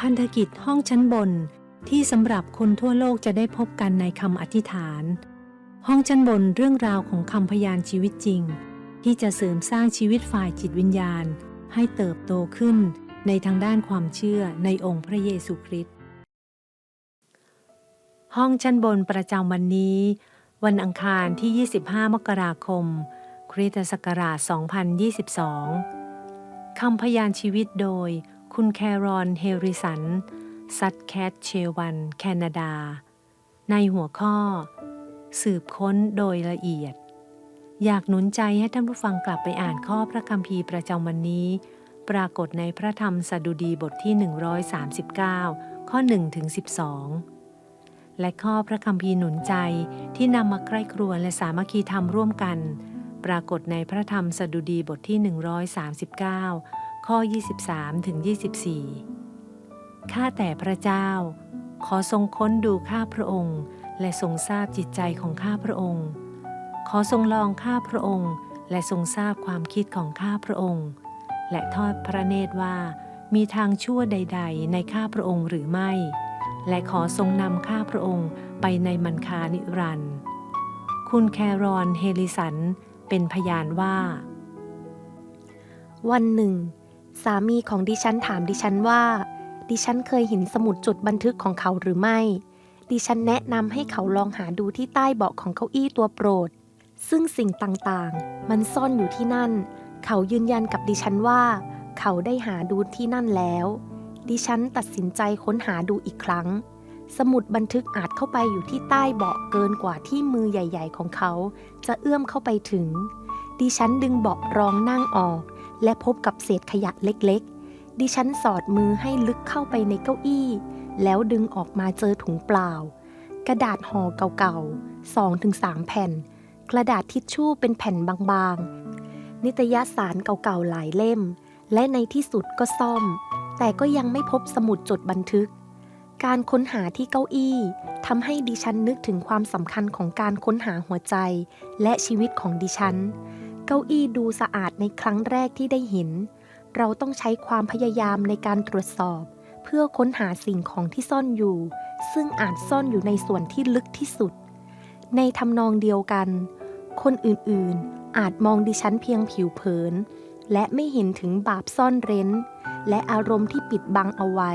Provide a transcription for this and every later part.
พันธกิจห้องชั้นบนที่สำหรับคนทั่วโลกจะได้พบกันในคำอธิษฐาน ห้องชั้นบนเรื่องราวของคำพยานชีวิตจริง ที่จะเสริมสร้างชีวิตฝ่ายจิตวิญญาณ ให้เติบโตขึ้นในทางด้านความเชื่อในองค์พระเยซูคริสต์ห้องชั้นบนประจำวันนี้ วันอังคารที่ 25 มกราคม คริสตศักราช 2022 คำพยานชีวิตโดย คุณแครอนเฮริสัน ซัตแคทเชวัน แคนาดา ในหัวข้อ สืบค้นโดยละเอียด อยากหนุนใจให้ท่านผู้ฟังกลับไปอ่านข้อพระคัมภีร์ประจำวันนี้ ปรากฏในพระธรรมสดุดีบทที่ 139 ข้อ1ถึง12 และข้อพระคัมภีร์หนุนใจที่นำมาใกล้ครวญและสามัคคีธรรมร่วมกัน ปรากฏในพระธรรมสดุดีบทที่ 139 ข้อ 23ถึง24 ข้าแต่พระเจ้า ขอทรงค้นดูข้าพระองค์ และทรงทราบจิตใจของข้าพระองค์ ขอทรงลองข้าพระองค์ และทรงทราบความคิดของข้าพระองค์ และทอดพระเนตรว่ามีทางชั่วใด ๆ ในข้าพระองค์หรือไม่ และขอทรงนำข้าพระองค์ไปในมันคานิรันดร์คุณแครอนเฮลิสันเป็นพยานว่า วันหนึ่ง สามีของดิฉันถามดิฉันว่า ดิฉันเคยเห็นสมุดจดบันทึกของเขาหรือไม่ ดิฉันแนะนำให้เขาลองหาดูที่ใต้เบาะของเก้าอี้ตัวโปรด ซึ่งสิ่งต่างๆ มันซ่อนอยู่ที่นั่น เขายืนยันกับดิฉันว่า เขาได้หาดูที่นั่นแล้ว ดิฉันตัดสินใจค้นหาดูอีกครั้ง สมุดบันทึกอาจเข้าไปอยู่ที่ใต้เบาะเกินกว่าที่มือใหญ่ ๆ ของเขา จะเอื้อมเข้าไปถึง ดิฉันดึงเบาะรองนั่งออก และพบกับเศษขยะเล็กๆ ดิฉันสอดมือให้ลึกเข้าไปในเก้าอี้ แล้วดึงออกมาเจอถุงเปล่า กระดาษห่อเก่าๆ2-3แผ่น กระดาษทิชชู่เป็นแผ่นบางๆ นิตยสารเก่าๆหลายเล่ม และในที่สุดก็ซ่อม แต่ก็ยังไม่พบสมุดจดบันทึก การค้นหาที่เก้าอี้ทำให้ดิฉันนึกถึงความสำคัญของการค้นหาหัวใจ และชีวิตของดิฉัน เก้าอี้ดูสะอาดในครั้งแรกที่ได้เห็น เราต้องใช้ความพยายามในการตรวจสอบ เพื่อค้นหาสิ่งของที่ซ่อนอยู่ ซึ่งอาจซ่อนอยู่ในส่วนที่ลึกที่สุด ในทำนองเดียวกัน คนอื่นๆ อาจมองดิฉันเพียงผิวเผิน และไม่เห็นถึงบาปซ่อนเร้น และอารมณ์ที่ปิดบังเอาไว้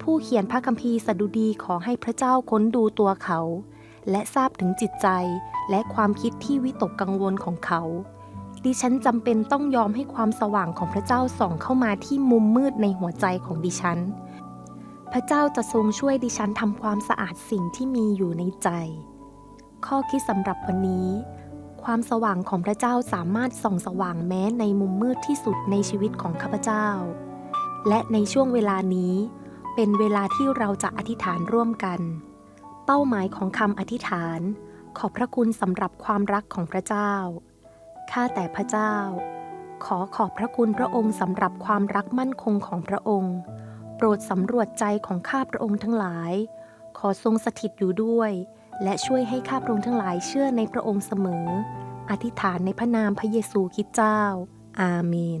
ผู้เขียนพระคัมภีร์สดุดีขอให้พระเจ้าค้นดูตัวเขา และทราบถึงจิตใจ และความคิดที่วิตกกังวลของเขา ดิฉันจำเป็นต้องยอมให้ความสว่างของพระเจ้าส่องเข้ามาที่มุมมืดในหัวใจของดิฉัน พระเจ้าจะทรงช่วยดิฉันทำความสะอาดสิ่งที่มีอยู่ในใจ ข้อคิดสำหรับวันนี้ ความสว่างของพระเจ้าสามารถส่องสว่างแม้ในมุมมืดที่สุดในชีวิตของข้าพเจ้า และในช่วงเวลานี้เป็นเวลาที่เราจะอธิษฐานร่วมกัน เป้าหมายของคำอธิษฐาน ขอบพระคุณสำหรับความรักของพระเจ้า ข้าแต่พระเจ้า ขอขอบพระคุณพระองค์สำหรับความรักมั่นคงของพระองค์ โปรดสำรวจใจของข้าพระองค์ทั้งหลาย ขอทรงสถิตอยู่ด้วย และช่วยให้ข้าพระองค์ทั้งหลายเชื่อในพระองค์เสมอ อธิษฐานในพระนามพระเยซูคริสต์เจ้า อาเมน